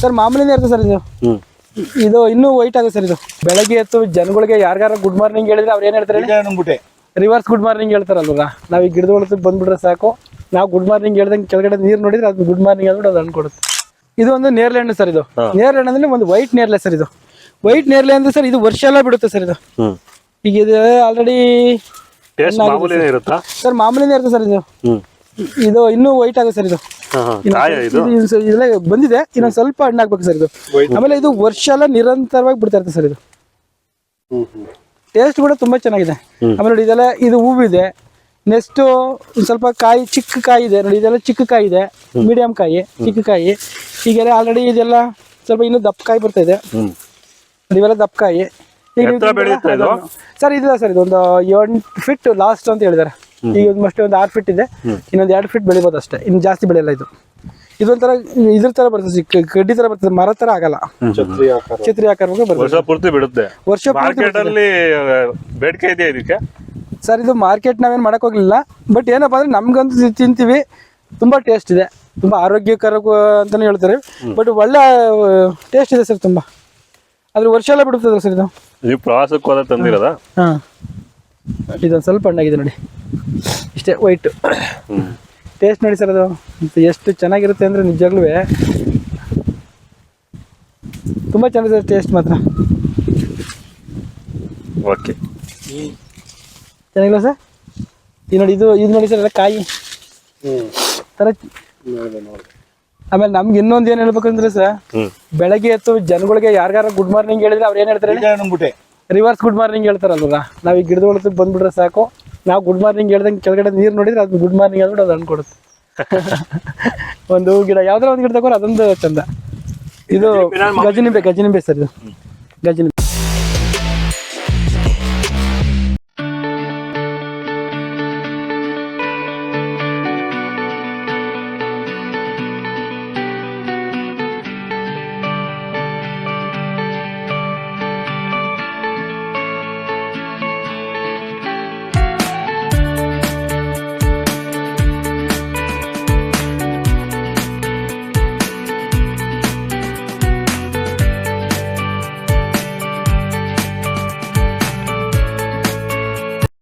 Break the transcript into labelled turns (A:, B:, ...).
A: Sir ಮಾಮೂಲಿನೇ ಇರುತ್ತೆ sir ಇದು. ಇದು ಇನ್ನೂ ವೈಟ್ ಆಗುತ್ತೆ ಸರ್ ಇದು. ಬೆಳಗ್ಗೆ ಎತ್ತು ಜನಗಳಿಗೆ ಯಾರ್ಯಾರ ಗುಡ್ ಮಾರ್ನಿಂಗ್ ಹೇಳಿದ್ರೆ ಅವ್ರು ಏನ್ ಹೇಳ್ತಾರೆ ರಿವರ್ಸ್ ಗುಡ್ ಮಾರ್ನಿಂಗ್ ಹೇಳ್ತಾರಲ್ಲ ನಾವು ಈ ಗಿಡದ ಒಳಗೆ ಬಂದ್ಬಿಟ್ರೆ ಸಾಕು. ನಾವು ಗುಡ್ ಮಾರ್ನಿಂಗ್ ಹೇಳ್ದಂಗೆ ಕೆಳಗಡೆ ನೀರು ನೋಡಿದ್ರೆ ಅದು ಗುಡ್ ಮಾರ್ನಿಂಗ್ ಅಂದ್ಬಿಟ್ಟು ಅದು ಅನ್ಕೊಡುತ್ತೆ. ಇದು ಒಂದು ನೇರ್ಲೆ ಹಣ್ಣು ಸರ್ ಇದು. ಹಣ್ಣು ಅಂದ್ರೆ ಒಂದು ವೈಟ್ ನೇರ್ಲೆ ಸರ್ ಇದು. ವೈಟ್ ನೇರ್ಲೆ ಅಂದ್ರೆ ಸರ್ ಇದು ವರ್ಷ ಎಲ್ಲ ಬಿಡುತ್ತೆ ಸರ್ ಇದು. ಈಗ ಇದು ಆಲ್ರೆಡಿ ಸರ್ ಮಾಮೂಲಿನೇ ಇರುತ್ತೆ ಸರ್ ಇದು. ಇದು ಇನ್ನೂ ವೈಟ್ ಆಗುತ್ತೆ ಸರ್ ಇದು. ಇದೆಲ್ಲ ಬಂದಿದೆ. ಇನ್ನೊಂದ್ ಸ್ವಲ್ಪ ಹಣ್ಣಾಗ್ಬೇಕು ಸರ್ ಇದು. ಆಮೇಲೆ ಇದು ವರ್ಷ ಎಲ್ಲ ನಿರಂತರವಾಗಿ ಬಿಡ್ತಾ ಇರುತ್ತೆ ಸರ್ ಇದು. ಟೇಸ್ಟ್ ಕೂಡ ತುಂಬಾ ಚೆನ್ನಾಗಿದೆ. ಆಮೇಲೆ ನೋಡಿ ಇದೆಲ್ಲ ಇದು ಹೂವಿದೆ. ನೆಕ್ಸ್ಟ್ ಸ್ವಲ್ಪ ಕಾಯಿ ಚಿಕ್ಕ ಕಾಯಿ ಇದೆ. ನೋಡಿ ಇದೆಲ್ಲ ಚಿಕ್ಕ ಕಾಯಿ ಇದೆ. ಮೀಡಿಯಂ ಕಾಯಿ ಚಿಕ್ಕ ಕಾಯಿ. ಈಗೆಲ್ಲ ಆಲ್ರೆಡಿ ಇದೆಲ್ಲ ಸ್ವಲ್ಪ ಇನ್ನೂ ದಪ್ಪ ಕಾಯಿ ಬರ್ತಾ ಇದೆ. ಇವೆಲ್ಲ ದಪ್ಪ ಕಾಯಿ? ಸರ್ ಇದಿಲ್ಲ ಸರ್ ಇದು ಒಂದು ಎಂಟು ಫಿಟ್ ಲಾಸ್ಟ್ ಅಂತ ಹೇಳಿದ್ದಾರೆ. ಈಗ ಒಂದು ಮಸ್ಟ್ ಒಂದು ಆರು ಫೀಟ್ ಇದೆ. ಇನ್ನೊಂದು ಎರಡು ಫೀಟ್ ಬೆಳಿಬೋದು ಅಷ್ಟೇ. ಇನ್ನು ಜಾಸ್ತಿ ಬೆಳೆಯಲ್ಲ ಇದು. ಇದೊಂಥರ ಇದ್ರ ತರ ಬರ್ತದೆ ಕಡ್ಡಿ ತರ ಬರ್ತದೆ ಮರ ತರ ಆಗಲ್ಲ.
B: ಛತ್ರಿ ಆಕಾರ.
C: ವರ್ಷ ಪೂರ್ತಿ ಬಿಡುತ್ತೆ.
A: ವರ್ಷ
C: ಅಲ್ಲಿ ಬೇಡಿಕೆ ಇದೆ ಇದಕ್ಕೆ?
A: ಸರ್ ಇದು ಮಾರ್ಕೆಟ್ ನಾವೇನು ಮಾಡಕ್ ಹೋಗ್ಲಿಲ್ಲ. ಬಟ್ ಏನಪ್ಪ ಅಂದ್ರೆ ನಮ್ಗಂತೂ ತಿಂತೀವಿ. ತುಂಬಾ ಟೇಸ್ಟ್ ಇದೆ. ತುಂಬಾ ಆರೋಗ್ಯಕರ ಅಂತಾನೆ ಹೇಳ್ತಾರೆ. ಬಟ್ ಒಳ್ಳೆ ಟೇಸ್ಟ್ ಇದೆ ಸರ್ ತುಂಬಾ. ಅದ್ರ ವರ್ಷ ಎಲ್ಲ ಬಿಡುತ್ತದೆ ಸರ್ ಇದು?
C: ನೀವು ಪ್ರವಾಸಕ್ಕೆ ಹೋದ ತಂದಿರೋದಾ?
A: ಹಾ. ಇದೊಂದು ಸ್ವಲ್ಪ ಹಣ್ಣಾಗಿದೆ ನೋಡಿ. ಇಷ್ಟೇ ವೈಟ್ ಟೇಸ್ಟ್ ನೋಡಿ ಸರ್ ಅದು. ಎಷ್ಟು ಚೆನ್ನಾಗಿರುತ್ತೆ ಅಂದ್ರೆ ನಿಜವಾಗ್ಲೂ ತುಂಬಾ ಚೆನ್ನಾಗಿದೆ ಟೇಸ್ಟ್ ಮಾತ್ರ.
C: ಓಕೆ
A: ಚೆನ್ನಾಗಿಲ್ಲ ಸರ್ ಇದು ನೋಡಿ ಇದು ಇದು ನೋಡಿ ಸರ್ ಎಲ್ಲ ಕಾಯಿ.
B: ಥರ
A: ತರ ಆಮೇಲೆ ನಮ್ಗೆ ಇನ್ನೊಂದು ಏನು ಹೇಳ್ಬೇಕಂದ್ರೆ ಸರ್ ಬೆಳಗ್ಗೆ ಎತ್ತು ಜನಗಳಿಗೆ ಯಾರಿಗಾರ ಗುಡ್ ಮಾರ್ನಿಂಗ್ ಹೇಳಿದ್ರೆ ಅವ್ರು ಏನು ಹೇಳ್ತಾರೆ
B: ನಂಬಿಟ್ಟೆ
A: ರಿವರ್ಸ್ ಗುಡ್ ಮಾರ್ನಿಂಗ್ ಹೇಳ್ತಾರಲ್ವ? ನಾವು ಈ ಗಿಡದ ಒಳಗೆ ಬಂದ್ಬಿಟ್ರೆ ಸಾಕು. ನಾವು ಗುಡ್ ಮಾರ್ನಿಂಗ್ ಹೇಳ್ದಂಗೆ ಕೆಳಗಡೆ ನೀರು ನೋಡಿದ್ರೆ ಅದು ಗುಡ್ ಮಾರ್ನಿಂಗ್ ಅಂದ್ಬಿಟ್ಟು ಅದು ಅನ್ಕೊಡುತ್ತೆ. ಒಂದು ಗಿಡ ಯಾವ್ದಾರ ಒಂದು ಗಿಡ ತಗೋರ ಅದೊಂದು ಚಂದ. ಇದು ಗಜನಿಂಬೆ ಗಜನಿಂಬೆ ಸರ್ ಇದು. ಗಜನಿಂಬೆ.